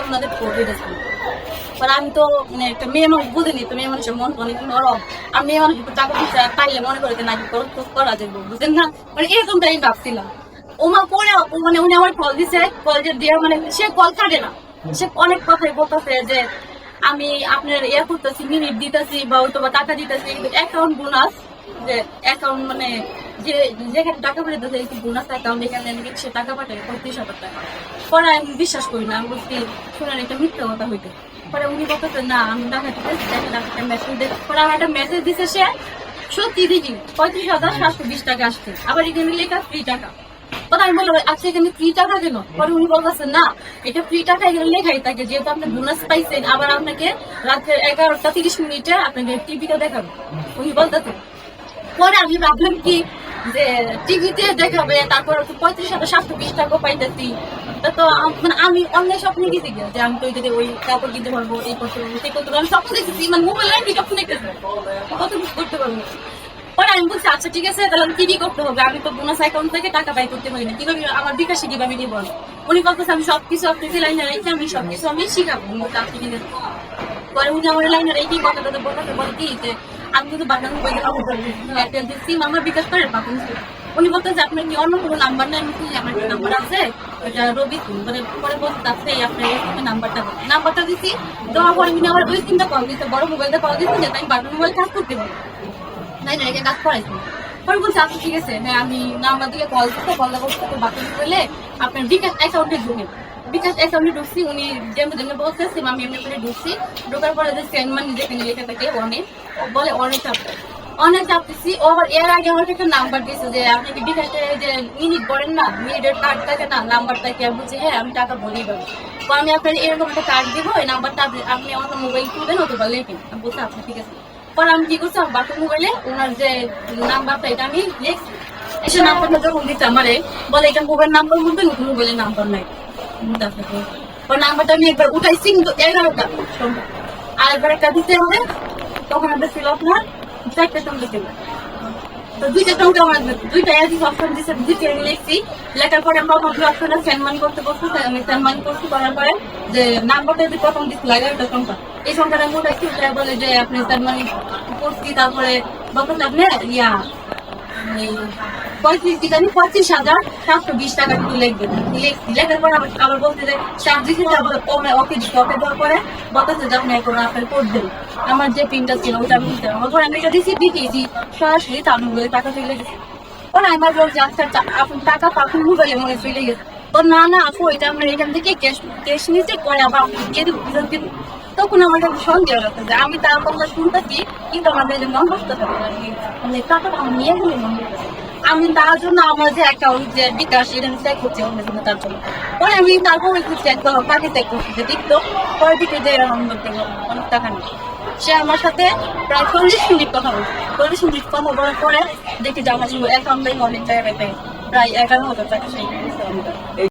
ওনাদের গেছে পরে আমি তো মানে একটা মেয়ে মানুষ বুঝিনি, তো মেয়ে মানুষের মন অনেক নরম। আর মেয়ে মানুষ টাকা পয়সা পাইলে মনে করে যে না কর- যাবে বুঝলেন না? মানে ভাবছিলাম। ওমা পরে মানে উনি আমার কল দিছে কল দিয়ে মানে সে কল কাটে না। সে অনেক কথাই বলতেছে যে, আমি আপনার ইয়ে করতেছি মিনিট দিতেছি বা হয়তো বা টাকা দিতেছি অ্যাকাউন্ট বোনাস যে অ্যাকাউন্ট মানে যে যেখানে টাকা পাঠাতে এই বোনাস অ্যাকাউন্ট এখানে সে টাকা পাঠায় পঁয়ত্রিশ হাজার টাকা। পরে আমি বিশ্বাস করি না, আমি বলছি, শোনেন, এটা মিথ্যা কথা হইতে। পরে উনি বলতেছে, না, আমি দিতেছি একটা মেসেজ দেখ পরে আমার একটা মেসেজ দিছে সে, সত্যি দিদি পঁয়ত্রিশ হাজার সাতশো বিশ টাকা আসছে, আবার এখানে লেখা ফ্রি টাকা। তখন আমি বললাম আচ্ছা এখানে ফ্রি টাকা কেন? পরে উনি বলতেছে, না, এটা ফ্রি টাকা এখানে লেখাই থাকে, যেহেতু আপনি বোনাস পাইছেন, আবার আপনাকে রাত্রে এগারোটা তিরিশ মিনিটে আপনাকে টিভিটা দেখাবে। উনি বলতেছে। পরে আমি ভাবলাম কি যে দেখাবে, তারপর পঁয়ত্রিশ সাতশো বিশ টাকা পাইতেছি। তো মানে আমি যে আমি তো ওইটাতে ওই কিনতে পারব, এই করতে পারব আমি দেখেছি মানে মোবাইল দেখতেছি। কত কিছু করতে পারব পরে আমি বলছি আচ্ছা ঠিক আছে, তাহলে আমি কি করতে হবে। আমি তো বোনাস অ্যাকাউন্ট থেকে টাকা পাই করতে পারি না। কীভাবে আমার বিকাশে কীভাবে নিব? উনি বলতেছে, আমি সবকিছু আপনাকে লাইনে রেখে আমি সবকিছু আমি শিখাবো। আপনি পরে উনি আমার লাইনে রেখে বলতে বলে কি যে আমি কিন্তু আমার বিকাশ করে উনি বলতেছে আপনার কি অন্য কোনো নাম্বার আমি আমার নাম্বার আছে রবি মানে পরে বলতে আপনার নাম্বারটা নাম্বারটা দেওয়ার পরে উনি আমার ওই সিমটা দিতে বড় মোবাইলটা কল দিচ্ছি যে তাই বাটন মোবাইল কাজ করতে পারি নাই না এটা কাজ করাইছি পরে বলছে আচ্ছা ঠিক আছে হ্যাঁ আমি নাম্বার দিকে কল করতে কল করতে বাকি করলে আপনার বিকাশ অ্যাকাউন্টে ঢুকেন বিকাশ অ্যাকাউন্টে ঢুকছি উনি যেমন যেমন বলছে সেম আমি এমনি করে ঢুকছি ঢোকার পরে যে সেন্ড মানি যেখানে লেখা থাকে অনেক বলে অনেক চাপ অনেক চাপতেছি ও আবার এর আগে আমাকে একটা নাম্বার দিয়েছে যে, আপনি কি বিকাশে যে মিনিট করেন না মিনিটের কার্ড থাকে না নাম্বারটা কি আমি বলছি হ্যাঁ আমি টাকা বলেই দেবো। তো আমি আপনার এরকম একটা কার্ড দিব এই নাম্বারটা আপনি- আমার মোবাইল তুলবেন অথবা লেখেন। আমি বলছি আপনি ঠিক আছে। পরে আমি কি করছি, আমার বাটন মোবাইলে ওনার যে নাম্বারটা এটা আমি লিখছি। এসে নাম্বারটা যখন দিতে আমারে, বলে, এটা মোবাইল নাম্বার মোবাইলের নাম্বার নাই। বলতে নাম্বারটা আমি একবার উঠাইছি কিন্তু এগারোটা। আর একবার একটা দিতে হবে, তখন আমাদের ছিল আপনার ছিল তো দুইটা সংখ্যা আমার দুইটা একই অপশন আমি লিখছি লেখার পরে আমরা প্রথম অপশনে সেনমান করতে বসছি আমি সেনমান করছি, করার পরে যে নাম্বারটা যদি প্রথম দিচ্ছিল এগারোটা সংখ্যা এই সংখ্যাটা আমি উঠাইছি উঠে বলে যে আপনি সেনমানি করছি, তারপরে বলতেছে, আপনি, ইয়া পঁয়ত্রিশ দিকে আমি পঁচিশ হাজার সাতশো বিশ টাকা লিখবেন লিখ- লেখার পর আবার আবার বলতে যে সাত দিকে যাব ওকে ওকে দেওয়ার পরে বলতেছে যে এখন আপনার কোড আমার যে পিনটা ছিল, ওটা আমি দিতে হবে পরে আমি দিছি দিয়েছি সরাসরি তার মোবাইলে টাকা চলে গেছে। ওরা আমার বলছে আচ্ছা আপনি টাকা পাখন মোবাইলে মনে চলে গেছে। তো না না, আপু, এটা আমরা এখান থেকে ক্যাশ ক্যাশ নিতে পরে আবার আপনি দিয়ে দিব? তখন কাছে সন্দেহ লাগছে যে আমি তার কথা শুনতেছি কিন্তু আমাদের মন বসতে পারে মানে টাকাটা আমি নিয়ে গেলে মন আমি তার জন্য আমার যে অ্যাকাউন্ট যে বিকাশ এটা আমি চেক করছি অন্য জন্য তার জন্য। পরে আমি তারপর একটু চেক করলাম তাকে চেক করছি যে দেখতো পরে দিকে যে এরকম গেলাম, অনেক টাকা নেই সে আমার সাথে প্রায় চল্লিশ মিনিট কথা বলছে। চল্লিশ মিনিট কথা বলার পরে দেখি যে আমার অ্যাকাউন্টে অনেক পেয়ে প্রায় এগারো হাজার টাকা সেই